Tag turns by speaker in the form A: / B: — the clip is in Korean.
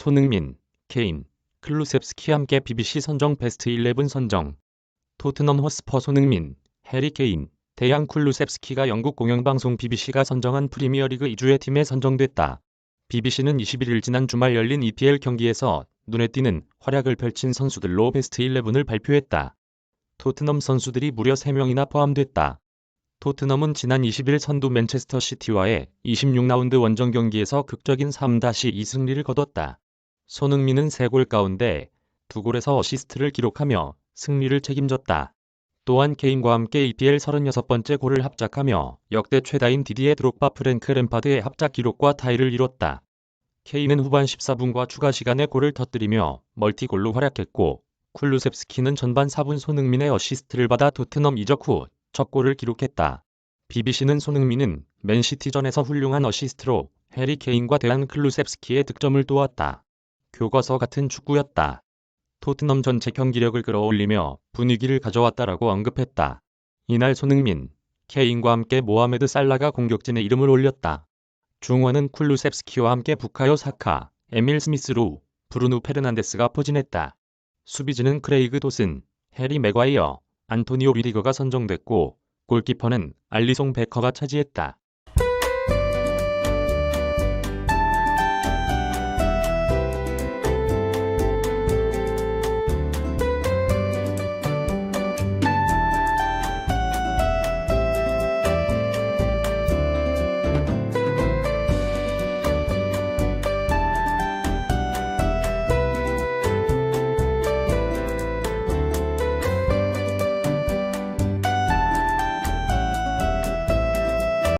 A: 손흥민, 케인, 클루셉스키 함께 BBC 선정 베스트 11 선정. 토트넘 허스퍼 손흥민, 해리 케인, 대양 쿨루셉스키가 영국 공영방송 BBC가 선정한 프리미어리그 2주의 팀에 선정됐다. BBC는 21일 지난 주말 열린 EPL 경기에서 눈에 띄는 활약을 펼친 선수들로 베스트 11을 발표했다. 토트넘 선수들이 무려 3명이나 포함됐다. 토트넘은 지난 20일 선두 맨체스터 시티와의 26라운드 원정 경기에서 극적인 3-2 승리를 거뒀다. 손흥민은 3골 가운데 2골에서 어시스트를 기록하며 승리를 책임졌다. 또한 케인과 함께 EPL 36번째 골을 합작하며 역대 최다인 디디에 드록바 프랭크 램파드의 합작 기록과 타이를 이뤘다. 케인은 후반 14분과 추가 시간에 골을 터뜨리며 멀티골로 활약했고 쿨루셉스키는 전반 4분 손흥민의 어시스트를 받아 토트넘 이적 후 첫 골을 기록했다. BBC는 손흥민은 맨시티전에서 훌륭한 어시스트로 해리 케인과 대한 클루셉스키의 득점을 도왔다. 교과서 같은 축구였다. 토트넘 전체 경기력을 끌어올리며 분위기를 가져왔다라고 언급했다. 이날 손흥민, 케인과 함께 모하메드 살라가 공격진에 이름을 올렸다. 중원은 쿨루셉스키와 함께 부카요 사카, 에밀 스미스루, 브루누 페르난데스가 포진했다. 수비진은 크레이그 도슨, 해리 맥과이어, 안토니오 리디거가 선정됐고 골키퍼는 알리송 베커가 차지했다.